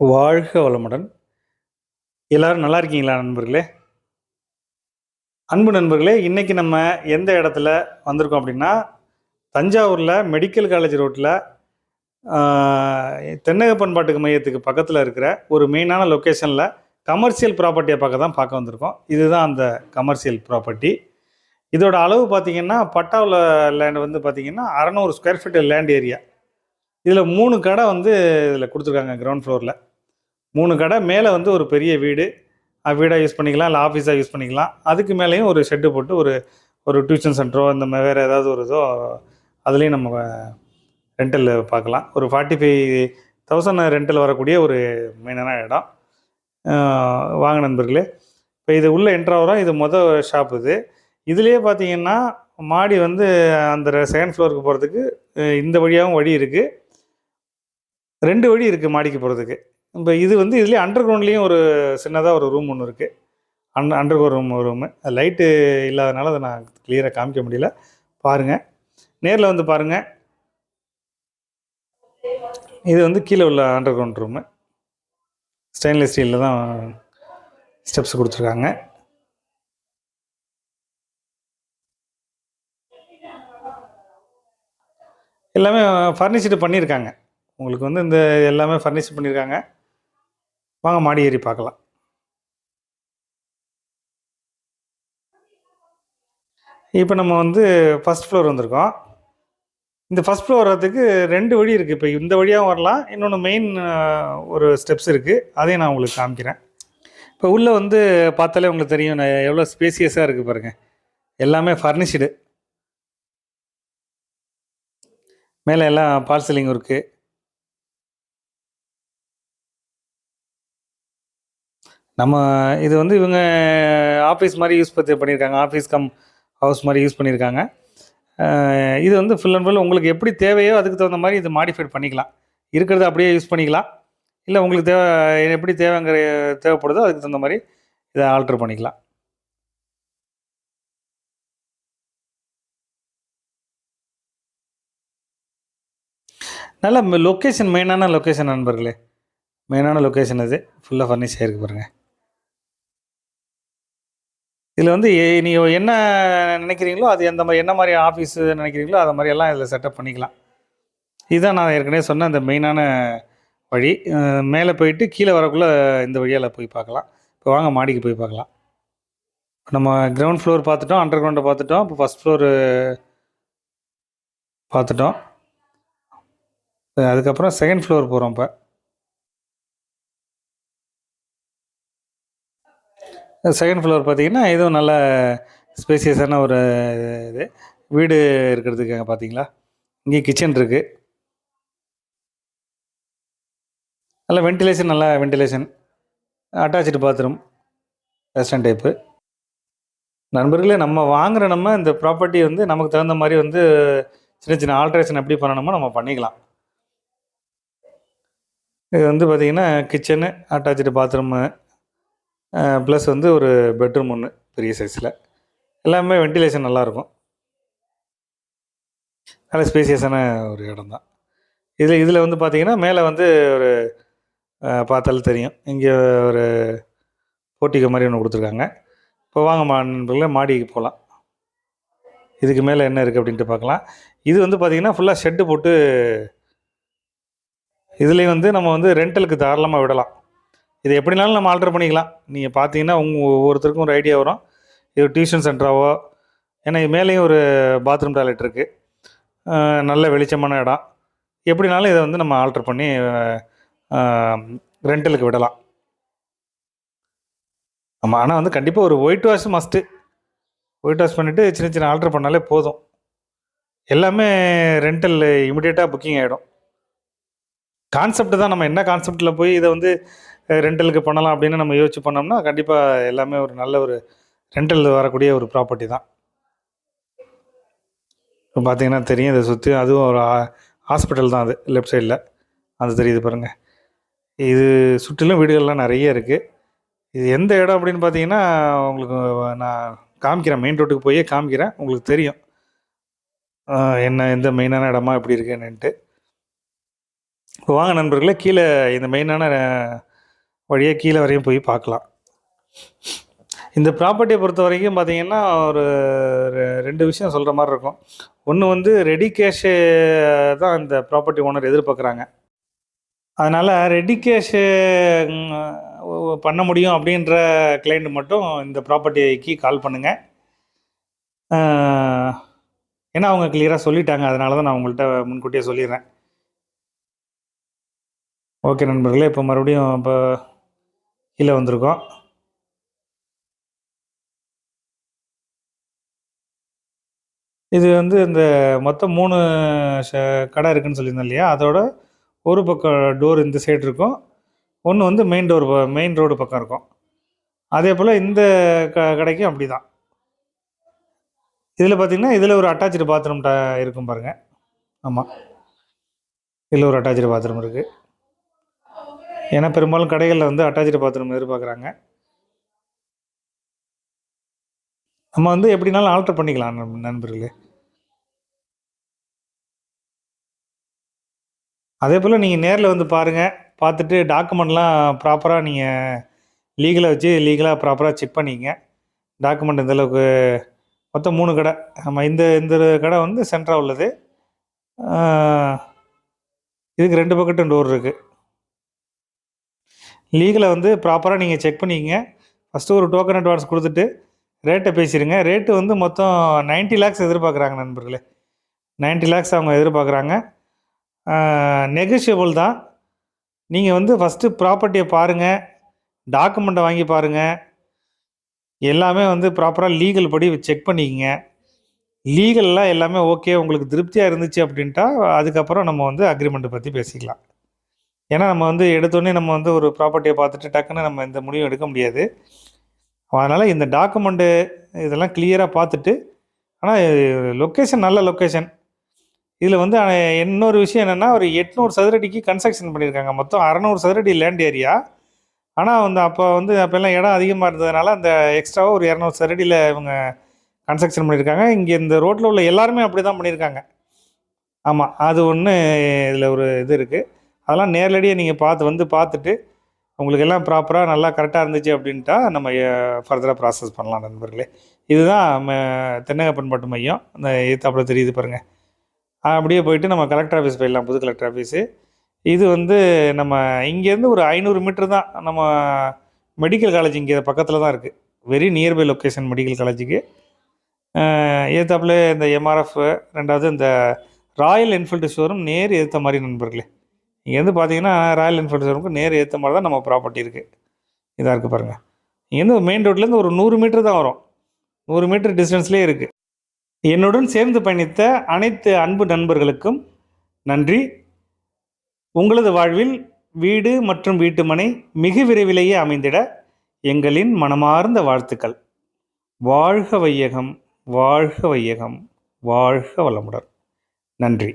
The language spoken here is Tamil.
வாழ்க வளமுடன். எல்லாரும் நல்லா இருக்கீங்களா நண்பர்களே? அன்பு நண்பர்களே இன்னைக்கு நம்ம எந்த இடத்துல வந்திருக்கோம் அப்படின்னா தஞ்சாவூரில் மெடிக்கல் காலேஜ் ரோட்டில் தென்னக பண்பாட்டுக்கு மையத்துக்கு பக்கத்தில் இருக்கிற ஒரு மெயினான லொக்கேஷனில் கமர்ஷியல் ப்ராப்பர்ட்டியை பார்க்க தான் பார்க்க வந்திருக்கோம். இதுதான் அந்த கமர்ஷியல் ப்ராப்பர்ட்டி இதோட அளவு பார்த்தீங்கன்னா பட்டாவில் லேண்ட் வந்து பார்த்தீங்கன்னா அறநூறு ஸ்கொயர் ஃபீட் லேண்ட் ஏரியா இதில் மூணு கடை வந்து இதில் கொடுத்துருக்காங்க கிரவுண்ட் ஃப்ளோரில் மூணு கடை மேலே வந்து ஒரு பெரிய வீடு. வீடாக யூஸ் பண்ணிக்கலாம் இல்லை ஆஃபீஸாக யூஸ் பண்ணிக்கலாம். அதுக்கு மேலேயும் ஒரு ஷெட்டு போட்டு ஒரு ஒரு டியூஷன் சென்டரோ இந்த மாதிரி வேறு ஏதாவது ஒரு இதோ அதுலேயும் நம்ம ரெண்டல் பார்க்கலாம். ஒரு ஃபார்ட்டி ஃபைவ் தௌசண்ட் ரெண்டல் வரக்கூடிய ஒரு மெயினான இடம். வாங்க நண்பர்களே இப்போ இது உள்ளே என்ட்ராகிறோம் இது மொதல் ஷாப் இது. இதுலேயே பார்த்தீங்கன்னா மாடி வந்து அந்த செகண்ட் ஃப்ளோருக்கு போகிறதுக்கு இந்த வழியாகவும் வழி இருக்குது ரெண்டு வழி இருக்குது மாடிக்கு போகிறதுக்கு இப்போ இது வந்து இதுலேயே அண்டர் கிரவுண்ட்லேயும் ஒரு சின்னதாக ஒரு ரூம் ஒன்று இருக்குது and under ground room room light இல்லாதனால அதை நான் கிளியராக காமிக்க முடியல. பாருங்கள் நேரில் வந்து பாருங்கள் இது வந்து கீழே உள்ள அண்டர் கிரவுண்ட் ரூமு ஸ்டெயின்லெஸ் ஸ்டீலில் தான் ஸ்டெப்ஸ் கொடுத்துருக்காங்க. எல்லாமே ஃபர்னிச்சர் பண்ணியிருக்காங்க. உங்களுக்கு வந்து இந்த எல்லாமே ஃபர்னிஷ் பண்ணியிருக்காங்க வாங்க மாடி ஏறி பார்க்கலாம். இப்போ நம்ம வந்து ஃபஸ்ட் ஃப்ளோர் வந்திருக்கோம். இந்த ஃபஸ்ட் ஃப்ளோர் வர்றதுக்கு ரெண்டு வழி இருக்குது இப்போ இந்த வழியாகவும் வரலாம். இன்னொன்று மெயின் ஒரு ஸ்டெப்ஸ் இருக்குது அதையும் நான் உங்களுக்கு காமிக்கிறேன். இப்போ உள்ளே வந்து பார்த்தாலே உங்களுக்கு தெரியும். நான் எவ்வளோ ஸ்பேசியஸாக இருக்குது பாருங்கள் எல்லாமே ஃபர்னிஷ்டு மேலே எல்லாம் பார்சலிங் இருக்குது நம்ம இது வந்து இவங்க ஆஃபீஸ் மாதிரி யூஸ் பற்றி பண்ணியிருக்காங்க. ஆஃபீஸ் கம் ஹவுஸ் மாதிரி யூஸ் பண்ணியிருக்காங்க. இது வந்து ஃபுல் அண்ட் ஃபுல் உங்களுக்கு எப்படி தேவையோ அதுக்கு தகுந்த மாதிரி இது மாடிஃபைட் பண்ணிக்கலாம். இருக்கிறத அப்படியே யூஸ் பண்ணிக்கலாம். இல்லை உங்களுக்கு தேவை எப்படி தேவைங்கிற தேவைப்படுதோ அதுக்கு தகுந்த மாதிரி இதை ஆல்ட்ரு பண்ணிக்கலாம். நல்ல லொக்கேஷன் மெயினான லொக்கேஷன் நண்பர்களே. மெயினான லொக்கேஷன் அது ஃபுல்லாக ஃபர்னிஷ் ஆகிருக்கு பாருங்கள் இதில் வந்து நீங்கள் என்ன நினைக்கிறீங்களோ அது எந்த மாதிரி என்ன மாதிரி ஆஃபீஸு நினைக்கிறீங்களோ அதை மாதிரி எல்லாம் இதில் செட்டப் பண்ணிக்கலாம். இதுதான் நான் ஏற்கனவே சொன்ன இந்த மெயினான வழி. மேலே போயிட்டு கீழே வரக்குள்ளே இந்த வழியால் போய் பார்க்கலாம். இப்போ வாங்க மாடிக்கு போய் பார்க்கலாம். நம்ம கிரவுண்ட் ஃப்ளோர் பார்த்துட்டோம் அண்டர் கிரவுண்டை பார்த்துட்டோம். இப்போ ஃபஸ்ட் ஃப்ளோரு பார்த்துட்டோம். அதுக்கப்புறம் செகண்ட் ஃப்ளோர் போகிறோம் இப்போ. செகண்ட் ஃப்ளோர் பார்த்தீங்கன்னா இதுவும் நல்ல ஸ்பேசியஸான ஒரு இது வீடு இருக்கிறதுக்கு அங்கே பார்த்தீங்களா? இங்கே கிச்சன் இருக்குது நல்ல வென்டிலேஷன் நல்லா ventilation attach bathroom western type நண்பர்களே நம்ம வாங்குற நம்ம இந்த ப்ராப்பர்ட்டி வந்து நமக்கு தகுந்த மாதிரி வந்து சின்ன சின்ன ஆல்ட்ரேஷன் எப்படி பண்ணணுமோ நம்ம பண்ணிக்கலாம். இது வந்து பார்த்திங்கன்னா கிச்சனு அட்டாச்சு பாத்ரூமு ப்ளஸ் வந்து ஒரு பெட்ரூம் ஒன்று பெரிய சைஸில் எல்லாமே வென்டிலேஷன் நல்லாயிருக்கும் நல்ல ஸ்பேசியஸான ஒரு இடம் தான் இதில் இதில் வந்து பார்த்தீங்கன்னா மேலே வந்து ஒரு பார்த்தாலும் தெரியும். இங்கே ஒரு போட்டிக்கு மாதிரி ஒன்று கொடுத்துருக்காங்க. இப்போ வாங்க மா நண்பர்களே மாடிக்கு போகலாம் இதுக்கு மேலே என்ன இருக்குது அப்படின்ட்டு பார்க்கலாம் இது வந்து பார்த்திங்கன்னா ஃபுல்லாக ஷெட்டு போட்டு இதுலேயும் வந்து நம்ம வந்து ரெண்டலுக்கு தாராளமாக விடலாம். இது எப்படினாலும் நம்ம ஆல்டர் பண்ணிக்கலாம். நீங்கள் பார்த்தீங்கன்னா உங்கள் ஒவ்வொருத்தருக்கும் ஒரு ஐடியா வரும். இது டியூஷன் சென்டராவோ ஏன்னா இது மேலேயும் ஒரு பாத்ரூம் டாய்லெட் இருக்குது நல்ல வெளிச்சமான இடம். எப்படினாலும் இதை வந்து நம்ம ஆல்டர் பண்ணி ரெண்டலுக்கு விடலாம். ஆமாம் ஆனால் வந்து கண்டிப்பாக ஒரு white wash must white wash பண்ணிவிட்டு சின்ன சின்ன ஆல்டர் பண்ணாலே போதும். எல்லாமே ரெண்டல் இமிடியேட்டாக புக்கிங் ஆகிடும் கான்செப்ட் தான் நம்ம என்ன கான்செப்டில் போய் இதை வந்து ரெண்டலுக்கு பண்ணலாம் அப்படின்னு நம்ம யோசிச்சு பண்ணோம்னா கண்டிப்பாக எல்லாமே ஒரு நல்ல ஒரு ரெண்டல் வரக்கூடிய ஒரு ப்ராப்பர்ட்டி தான். இப்போ பார்த்தீங்கன்னா தெரியும் இதை சுற்றி அதுவும் ஒரு ஹாஸ்பிட்டல் தான் அது லெஃப்ட் சைடில் அது தெரியுது பாருங்கள் இது சுற்றிலும் வீடுகள்லாம் நிறைய இருக்குது இது எந்த இடம் அப்படின்னு பார்த்தீங்கன்னா உங்களுக்கு நான் காமிக்கிறேன். மெயின் ரோட்டுக்கு போயே காமிக்கிறேன். உங்களுக்கு தெரியும். என்ன எந்த மெயினான இடமா எப்படி இருக்குன்னுட்டு. இப்போ வாங்க நண்பர்களே கீழே இந்த மெயினான வழியாக கீழே வரையும் போய் பார்க்கலாம். இந்த ப்ராப்பர்ட்டியை பொறுத்த வரைக்கும் பார்த்தீங்கன்னா ஒரு ரெ- ரெண்டு விஷயம் சொல்கிற மாதிரி இருக்கும். ஒன்று வந்து ரெடி கேஷு தான் இந்த ப்ராப்பர்ட்டி ஓனர் எதிர்பார்க்குறாங்க. அதனால் ரெடி கேஷு பண்ண முடியும் அப்படின்ற கிளைண்ட் மட்டும் இந்த ப்ராப்பர்ட்டிக்கு கால் பண்ணுங்கள் ஏன்னா அவங்க கிளியராக சொல்லிட்டாங்க. அதனால தான் நான் உங்கள்கிட்ட முன்கூட்டியே சொல்லிடுறேன். ஓகே நண்பர்களே இப்போ மறுபடியும் இப்போ கீழே வந்திருக்கோம். இது வந்து இந்த மொத்தம் மூணு கடை இருக்குதுன்னு சொல்லியிருந்தேன் இல்லையா? அதோட ஒரு பக்கம் டோர் இந்த சைடு இருக்கும். ஒன்று வந்து மெயின் டோர் மெயின் ரோடு பக்கம் இருக்கும். அதே போல் இந்த க கடைக்கும் அப்படி தான் இதில் பார்த்தீங்கன்னா இதில் ஒரு அட்டாச்சு பாத்ரூம் இருக்கும் பாருங்கள் ஆமாம் இதில் ஒரு அட்டாச்சு பாத்ரூம் இருக்குது ஏன்னா பெரும்பாலும் கடைகளில் வந்து அட்டாச்சு பாத்ரூம் எதிர்பார்க்குறாங்க. நம்ம வந்து எப்படினாலும் ஆல்டர் பண்ணிக்கலாம் நண்பர்களே. அதே போல் நீங்கள் நேரில் வந்து பாருங்கள் பார்த்துட்டு டாக்குமெண்ட்லாம் ப்ராப்பராக நீங்கள் லீகலாக வச்சு லீகலாக ப்ராப்பராக செக் பண்ணிக்கங்க டாக்குமெண்ட் இந்தளவுக்கு மொத்தம் மூணு கடை. ஆமாம் இந்த இந்த கடை வந்து சென்டராக உள்ளது. இதுக்கு ரெண்டு பக்கட்டும் டோர் இருக்குது லீகலை வந்து ப்ராப்பராக நீங்கள் செக் பண்ணிக்கங்க. ஃபஸ்ட்டு ஒரு டோக்கன் அட்வான்ஸ் கொடுத்துட்டு ரேட்டை பேசிடுங்க. ரேட்டு வந்து மொத்தம் 90 லேக்ஸ் எதிர்பார்க்குறாங்க நண்பர்களே. 90 லேக்ஸ் அவங்க எதிர்பார்க்குறாங்க. நெகோஷியபிள் தான். நீங்கள் வந்து ஃபஸ்ட்டு ப்ராப்பர்ட்டியை பாருங்கள் டாக்குமெண்ட்டை வாங்கி பாருங்கள் எல்லாமே வந்து ப்ராப்பராக லீகல் படி செக் பண்ணிக்கங்க. லீகல்லாம் எல்லாமே ஓகே உங்களுக்கு திருப்தியாக இருந்துச்சு அப்படின்ட்டா அதுக்கப்புறம் நம்ம வந்து அக்ரிமெண்ட்டை பற்றி பேசிக்கலாம். ஏன்னா நம்ம வந்து எடுத்தோடனே நம்ம வந்து ஒரு ப்ராப்பர்ட்டியை பார்த்துட்டு டக்குன்னு நம்ம இந்த முடிவு எடுக்க முடியாது. அதனால் இந்த டாக்குமெண்ட்டு இதெல்லாம் கிளியராக பார்த்துட்டு ஆனால் லொக்கேஷன் நல்ல லொக்கேஷன் இதில் வந்து இன்னொரு விஷயம் என்னென்னா ஒரு எட்நூறு சதுரடிக்கு கன்ஸ்ட்ரக்ஷன் பண்ணியிருக்காங்க. மொத்தம் அறநூறு சதுரடி லேண்ட் ஏரியா ஆனால் வந்து அப்போ வந்து அப்போல்லாம் இடம் அதிகமாக இருந்ததுனால அந்த எக்ஸ்ட்ராவாக ஒரு இரநூறு சதுரடியில் இவங்க கன்ஸ்ட்ரக்ஷன் பண்ணியிருக்காங்க. இங்கே இந்த ரோட்டில் உள்ள எல்லாருமே அப்படி தான் பண்ணியிருக்காங்க. ஆமாம் அது ஒன்று இதில் ஒரு இது இருக்குது அதெல்லாம் நேரடியாக நீங்கள் பார்த்து வந்து பார்த்துட்டு உங்களுக்கு எல்லாம் ப்ராப்பராக நல்லா கரெக்டாக இருந்துச்சு அப்படின்ட்டா நம்ம ஃபர்தராக ப்ராசஸ் பண்ணலாம் நண்பர்களே. இதுதான் ம- தென்னகப்பன்பாட்டு மையம். இந்த எழுத்தாப்புல தெரியுது பாருங்கள் அப்படியே போயிட்டு நம்ம கலெக்டர் ஆஃபீஸ் போயிடலாம் புது கலெக்டர் ஆஃபீஸு இது வந்து நம்ம இங்கேருந்து ஒரு ஐநூறு மீட்டர் தான். நம்ம மெடிக்கல் காலேஜ் இங்கே பக்கத்தில் தான் இருக்குது வெரி நியர்பை லொக்கேஷன் மெடிக்கல் காலேஜுக்கு ஏத்தாப்புல இந்த எம்ஆர்எஃப் ரெண்டாவது இந்த ராயல் என்ஃபீல்டு ஷோரூம் நேர் ஏற்ற மாதிரி நண்பர்களே. இங்கே வந்து பார்த்தீங்கன்னா ராயல் என்ஃபீல்டு ஷோரூமுக்கு நேர் ஏற்ற மாதிரி தான் நம்ம ப்ராப்பர்ட்டி இருக்குது இதாக இருக்குது பாருங்கள் இங்கேருந்து மெயின் ரோட்லேருந்து ஒரு நூறு மீட்டர் தான் வரும். நூறு மீட்டர் டிஸ்டன்ஸ்லேயே இருக்குது என்னுடன் சேர்ந்து பயணித்த அனைத்து அன்பு நண்பர்களுக்கும் நன்றி. உங்களது வாழ்வில் வீடு மற்றும் வீட்டுமனை மிக விரைவிலேயே அமைந்திட எங்களின் மனமார்ந்த வாழ்த்துக்கள். வாழ்க வையகம் வாழ்க வையகம் வாழ்க வளமுடன். நன்றி.